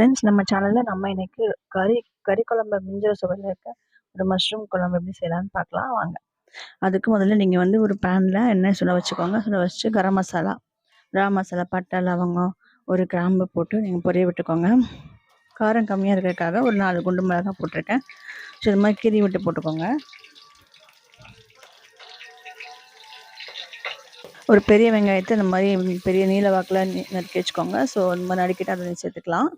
Friends நம்ம சேனலில் நம்ம இன்னைக்கு கறி கறி குழம்பு மிஞ்சிற சுவையில் இருக்க ஒரு மஷ்ரூம் குழம்பு எப்படி செய்யலாம்னு பார்க்கலாம் வாங்க. அதுக்கு முதல்ல நீங்கள் வந்து ஒரு பேனில் எண்ணெய் சுட வச்சுக்கோங்க. சுட வச்சு கரம் மசாலா கரம் மசாலா பட்டை லவங்கம் ஒரு கிராம்பு போட்டு நீங்கள் பொரிய விட்டுக்கோங்க. காரம் கம்மியாக இருக்கிறதுக்காக ஒரு நாலு குண்டு மிளகாய் போட்டிருக்கேன். ஸோ இது மாதிரி கீரி விட்டு போட்டுக்கோங்க. ஒரு பெரிய வெங்காயத்தை இந்த மாதிரி பெரிய நீல வாக்கில் நறுக்கி வச்சுக்கோங்க. ஸோ இந்த மாதிரி நறுக்கிட்டு அதை சேர்த்துக்கலாம்.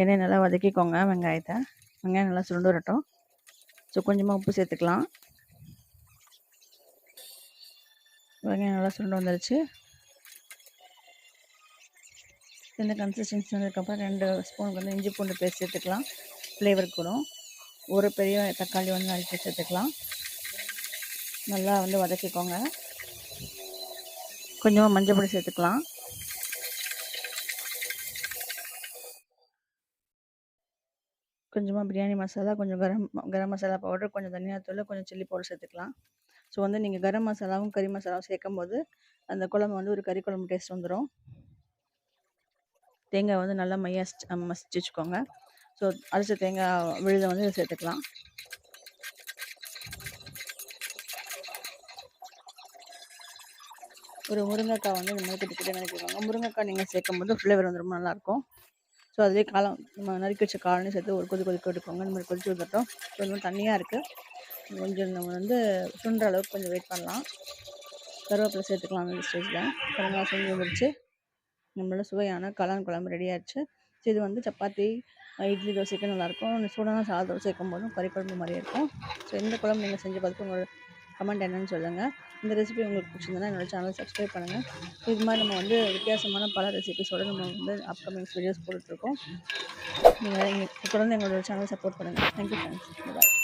எண்ணெய் நல்லா வதக்கிக்கோங்க வெங்காயத்தை. வெங்காயம் நல்லா சுருண்டு வரட்டும் ஸோ கொஞ்சமாக உப்பு சேர்த்துக்கலாம். வெங்காயம் நல்லா சுருண்டு வந்துருச்சு. இந்த கன்சிஸ்டன்சி வந்ததுக்கப்புறம் ரெண்டு ஸ்பூனுக்கு வந்து இஞ்சி பூண்டு பேஸ்ட் சேர்த்துக்கலாம். ஃப்ளேவர் கூட ஒரு பெரிய தக்காளி வந்து நறுக்கி சேர்த்துக்கலாம். நல்லா வந்து வதக்கிக்கோங்க. கொஞ்சமாக மஞ்சள் பொடி சேர்த்துக்கலாம். கொஞ்சமாக பிரியாணி மசாலா கொஞ்சம் கரம் கரம் மசாலா பவுடர் கொஞ்சம் தனியாத்தூள் கொஞ்சம் சில்லி பவுடர் சேர்த்துக்கலாம். ஸோ வந்து நீங்கள் கரம் மசாலாவும் கறி மசாலாவும் சேர்க்கும் போது அந்த குழம்பு வந்து ஒரு கறி குழம்பு டேஸ்ட் வந்துடும் தேங்காய் வந்து நல்லா மையாக மசிச்சு வச்சுக்கோங்க. ஸோ அரைச்ச தேங்காய் விழுதை வந்து இதை சேர்த்துக்கலாம். ஒரு முருங்கைக்காய் வந்து இந்த மாதிரி கிட்ட கிட்ட நினைக்கிக்கோங்க முருங்கைக்காய் நீங்கள் சேர்க்கும் போது ஃப்ளேவர் வந்து ரொம்ப நல்லாயிருக்கும் ஸோ அதிலே காலம் நம்ம நறுக்கி வச்ச காலனி சேர்த்து ஒரு கொதி கொதிக்க விட்டுக்கோங்க. இந்த மாதிரி கொதிச்சு வந்துட்டோம் கொஞ்சம் தண்ணியாக இருக்குது கொஞ்சம் நம்ம வந்து சுண்டுற அளவுக்கு கொஞ்சம் வெயிட் பண்ணலாம். கருவேப்பிலை சேர்த்துக்கலாம் அந்த ஸ்டேஜில் கருங்கா செஞ்சு வந்துருச்சு நம்மளோட சுவையான கலான் குழம்பு ரெடி ஆயிடுச்சு. ஸோ இது வந்து சப்பாத்தி இட்லி தோசைக்கு நல்லாயிருக்கும். சூடான சாதம் சேர்க்கும் போதும் கறி குழம்பு மாதிரியே இருக்கும். ஸோ இந்த குழம்பு நீங்கள் செஞ்சு பார்த்து உங்களோட கமெண்ட் என்னன்னு சொல்லுங்கள் இந்த ரெசிபி உங்களுக்கு பிடிச்சிருந்தனா என்னோட சேனல் சப்ஸ்கிரைப் பண்ணுங்கள் இது மாதிரி நம்ம வந்து வித்தியாசமான பல ரெசிபிஸோடு நம்ம வந்து அப்கமிங் வீடியோஸ் போட்டுட்ருக்கோம் நீங்கள் தொடர்ந்து எங்களோட சேனல் சப்போர்ட் பண்ணுங்கள் தேங்க்யூ ஃப்ரெண்ட்ஸ் பாய்